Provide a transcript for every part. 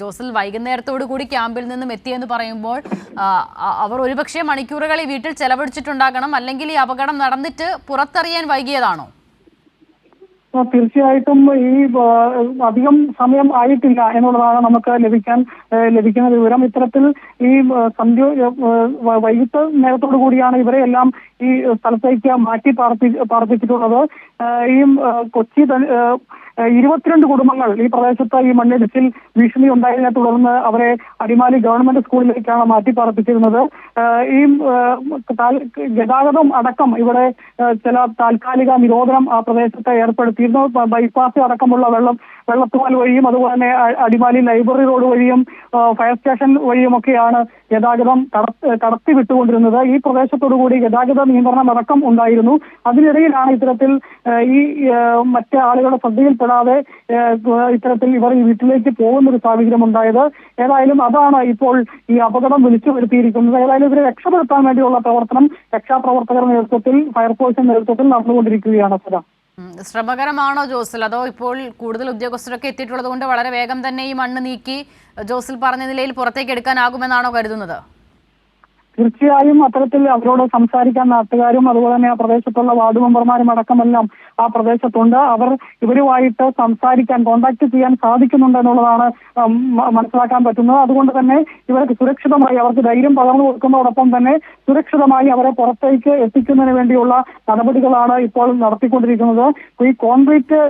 ജോസൽ വൈകുന്നേരത്തോടു കൂടി ക്യാമ്പിൽ നിന്നും എത്തിയെന്ന് പറയുമ്പോൾ അവർ ഒരുപക്ഷെ മണിക്കൂറുകൾ ഈ വീട്ടിൽ ചെലവഴിച്ചിട്ടുണ്ടാകണം അല്ലെങ്കിൽ ഈ അപകടം നടന്നിട്ട് പുറത്തറിയാൻ വൈകിയതാണോ? തീർച്ചയായിട്ടും ഈ അധികം സമയം ആയിട്ടില്ല എന്നുള്ളതാണ് നമുക്ക് ലഭിക്കാൻ ലഭിക്കുന്ന വിവരം. ഇത്തരത്തിൽ ഈ സന്ധ്യ വൈകിട്ട് നേരത്തോടു കൂടിയാണ് ഇവരെ എല്ലാം ഈ സ്ഥലത്തേക്ക് മാറ്റി പാർപ്പി പാർപ്പിച്ചിട്ടുള്ളത്. ഈ കൊച്ചി ഇരുപത്തിരണ്ട് കുടുംബങ്ങൾ ഈ പ്രദേശത്ത് ഈ മണ്ണിടിച്ചിൽ ഭീഷണി ഉണ്ടായതിനെ തുടർന്ന് അവരെ അടിമാലി ഗവൺമെന്റ് സ്കൂളിലേക്കാണ് മാറ്റിപ്പാർപ്പിച്ചിരുന്നത്. ഈ ഗതാഗതം അടക്കം ഇവിടെ ചില താൽക്കാലിക നിരോധനം ആ പ്രദേശത്ത് ഏർപ്പെടുത്തിയിരുന്നു. ബൈപ്പാസ് അടക്കമുള്ള വെള്ളം വെള്ളത്തുവാൽ വഴിയും അതുപോലെ തന്നെ അടിമാലി ലൈബ്രറി റോഡ് വഴിയും ഫയർ സ്റ്റേഷൻ വഴിയുമൊക്കെയാണ് ഗതാഗതം കട- കടത്തി വിട്ടുകൊണ്ടിരുന്നത് ഈ പ്രദേശത്തോടുകൂടി ഗതാഗത നിയന്ത്രണം അടക്കം ഉണ്ടായിരുന്നു. അതിനിടയിലാണ് ഇത്തരത്തിൽ ഈ മറ്റേ ആളുകളുടെ ശ്രദ്ധയിൽപ്പെടാതെ ആ, ഇത്തരത്തിൽ ഇവർ ഈ വീട്ടിലേക്ക് പോകുന്ന ഒരു സാഹചര്യം ഉണ്ടായത് ഏതായാലും അതാണ് ഇപ്പോൾ ഈ അപകടം വിളിച്ചു വരുത്തിയിരിക്കുന്നത്. ഏതായാലും ഇവരെ രക്ഷപ്പെടുത്താൻ വേണ്ടിയുള്ള പ്രവർത്തനം രക്ഷാപ്രവർത്തകരുടെ നേതൃത്വത്തിൽ ഫയർഫോഴ്സിന്റെ നേതൃത്വത്തിൽ നടന്നുകൊണ്ടിരിക്കുകയാണ് സദ. ശ്രമകരമാണോ ജോസൽ? അതോ ഇപ്പോൾ കൂടുതൽ ഉദ്യോഗസ്ഥരൊക്കെ എത്തിയിട്ടുള്ളത് കൊണ്ട് വളരെ വേഗം തന്നെ ഈ മണ്ണ് നീക്കി ജോസൽ പറഞ്ഞ നിലയിൽ പുറത്തേക്ക് എടുക്കാനാകുമെന്നാണോ കരുതുന്നത്? തീർച്ചയായും അത്തരത്തിൽ അവരോട് സംസാരിക്കാൻ നാട്ടുകാരും അതുപോലെ തന്നെ ആ പ്രദേശത്തുള്ള വാർഡ് മെമ്പർമാരും അടക്കമെല്ലാം ആ പ്രദേശത്തുണ്ട്. അവർ ഇവരുമായിട്ട് സംസാരിക്കാൻ കോണ്ടാക്ട് ചെയ്യാൻ സാധിക്കുന്നുണ്ട് എന്നുള്ളതാണ് മനസ്സിലാക്കാൻ പറ്റുന്നത്. അതുകൊണ്ട് തന്നെ ഇവർക്ക് സുരക്ഷിതമായി അവർക്ക് ധൈര്യം പകർന്നു കൊടുക്കുന്നതോടൊപ്പം തന്നെ സുരക്ഷിതമായി അവരെ പുറത്തേക്ക് എത്തിക്കുന്നതിന് വേണ്ടിയുള്ള നടപടികളാണ് ഇപ്പോൾ നടത്തിക്കൊണ്ടിരിക്കുന്നത്. ഈ കോൺക്രീറ്റ്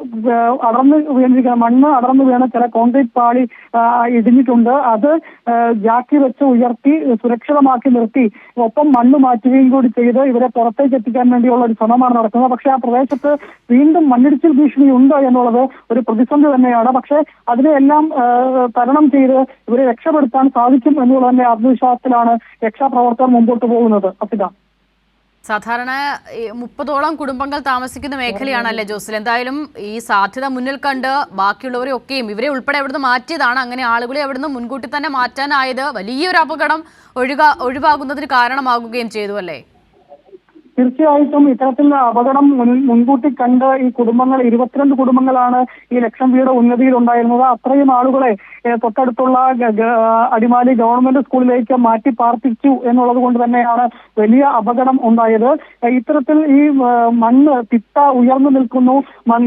അടർന്നു വീണിരിക്കുന്ന മണ്ണ് അടർന്നു വീണ ചില കോൺക്രീറ്റ് പാളി ഇടിഞ്ഞിട്ടുണ്ട്. അത് ജാക്കി വെച്ച് ഉയർത്തി സുരക്ഷിതമാക്കി നിർത്തി ഒപ്പം മണ്ണ് മാറ്റുകയും കൂടി ചെയ്ത് ഇവരെ പുറത്തേക്ക് എത്തിക്കാൻ വേണ്ടിയുള്ള ഒരു ശ്രമമാണ് നടക്കുന്നത്. പക്ഷേ ആ പ്രദേശത്ത് വീണ്ടും മണ്ണിടിച്ചിൽ ഭീഷണി ഉണ്ടോ എന്നുള്ളത് ഒരു പ്രതിസന്ധി തന്നെയാണ്. പക്ഷേ അതിനെയെല്ലാം തരണം ചെയ്ത് ഇവരെ രക്ഷപ്പെടുത്താൻ സാധിക്കും എന്നുള്ള തന്നെ ആത്മവിശ്വാസത്തിലാണ് രക്ഷാപ്രവർത്തകർ മുമ്പോട്ട് പോകുന്നത്. അസിത. സാധാരണ മുപ്പതോളം കുടുംബങ്ങൾ താമസിക്കുന്ന മേഖലയാണല്ലേ ജോസിൽ. എന്തായാലും ഈ സാധ്യത മുന്നിൽ കണ്ട് ബാക്കിയുള്ളവരെ ഒക്കെയും ഇവരെ ഉൾപ്പെടെ അവിടുന്ന് മാറ്റിയതാണ് അങ്ങനെ ആളുകളെ അവിടുന്ന് മുൻകൂട്ടി തന്നെ മാറ്റാനായത് വലിയൊരു അപകടം ഒഴുക ഒഴിവാകുന്നതിന് കാരണമാകുകയും ചെയ്തു അല്ലേ? തീർച്ചയായിട്ടും ഇത്തരത്തിലുള്ള അപകടം മുൻകൂട്ടി കണ്ട് ഈ കുടുംബങ്ങൾ ഇരുപത്തിരണ്ട് കുടുംബങ്ങളാണ് ഈ ലക്ഷം വീട് ഉന്നതിയിൽ ഉണ്ടായിരുന്നത് അത്രയും ആളുകളെ തൊട്ടടുത്തുള്ള അടിമാലി ഗവൺമെന്റ് സ്കൂളിലേക്ക് മാറ്റി പാർപ്പിച്ചു എന്നുള്ളത് കൊണ്ട് തന്നെയാണ് വലിയ അപകടം ഉണ്ടായത്. ഇത്തരത്തിൽ ഈ മണ്ണ് തിട്ട ഉയർന്നു നിൽക്കുന്നു.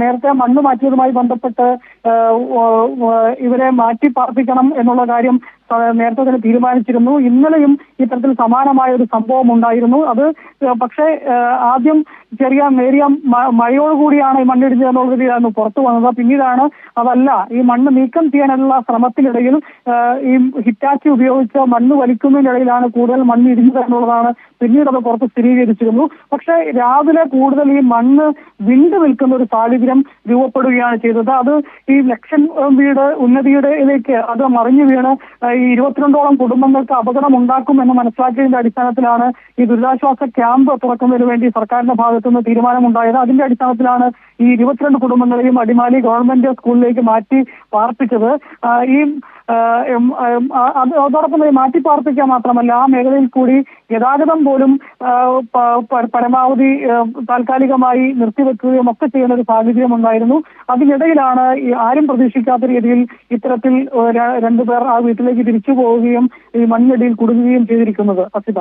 നേരത്തെ മണ്ണ് മാറ്റിയതുമായി ബന്ധപ്പെട്ട് ഇവരെ മാറ്റി പാർപ്പിക്കണം എന്നുള്ള കാര്യം നേരത്തെ തന്നെ തീരുമാനിച്ചിരുന്നു. ഇന്നലെയും ഇത്തരത്തിൽ സമാനമായ ഒരു സംഭവം ഉണ്ടായിരുന്നു. അത് പക്ഷേ ആദ്യം ചെറിയ നേരിയ മഴയോടുകൂടിയാണ് ഈ മണ്ണിടിഞ്ഞത് എന്നുള്ള രീതിയിലായിരുന്നു പുറത്തു വന്നത്. പിന്നീടാണ് അതല്ല ഈ മണ്ണ് നീക്കം ചെയ്യാനുള്ള ശ്രമത്തിനിടയിൽ ഈ ഹിറ്റാച്ചി ഉപയോഗിച്ച് മണ്ണ് വലിക്കുന്നതിനിടയിലാണ് കൂടുതൽ മണ്ണ് ഇടിഞ്ഞത് എന്നുള്ളതാണ് പിന്നീട് അത് പുറത്ത് സ്ഥിരീകരിച്ചിരുന്നു. പക്ഷേ രാവിലെ കൂടുതൽ ഈ മണ്ണ് വിണ്ടു നിൽക്കുന്ന ഒരു സാഹചര്യം രൂപപ്പെടുകയാണ് ചെയ്തത്. അത് ഈ ലക്ഷൻ വീട് ഉന്നതിയുടെയിലേക്ക് അത് മറിഞ്ഞു വീണ് ഈ ഇരുപത്തിരണ്ടോളം കുടുംബങ്ങൾക്ക് അപകടം ഉണ്ടാക്കും എന്ന് മനസ്സിലാക്കിയതിന്റെ അടിസ്ഥാനത്തിലാണ് ഈ ദുരിതാശ്വാസ ക്യാമ്പ് തുറക്കുന്നതിന് വേണ്ടി സർക്കാരിന്റെ ഭാഗത്തു നിന്ന് തീരുമാനമുണ്ടായത്. അതിന്റെ അടിസ്ഥാനത്തിലാണ് ഈ ഇരുപത്തിരണ്ട് കുടുംബങ്ങളെയും അടിമാലി ഗവൺമെന്റ് സ്കൂളിലേക്ക് മാറ്റി പാർപ്പിച്ചത്. ഈ അതോടൊപ്പം തന്നെ മാറ്റി പാർപ്പിക്കാൻ മാത്രമല്ല ആ മേഖലയിൽ കൂടി ഗതാഗതം പോലും പരമാവധി താൽക്കാലികമായി നിർത്തിവെക്കുകയും ഒക്കെ ചെയ്യുന്ന ഒരു സാഹചര്യം ഉണ്ടായിരുന്നു. അതിനിടയിലാണ് ആരും പ്രതീക്ഷിക്കാത്ത രീതിയിൽ ഇത്തരത്തിൽ രണ്ടുപേർ ആ വീട്ടിലേക്ക് തിരിച്ചു പോവുകയും ഈ മണ്ണിടിയിൽ കുടുങ്ങുകയും ചെയ്തിരിക്കുന്നത്. അസിത.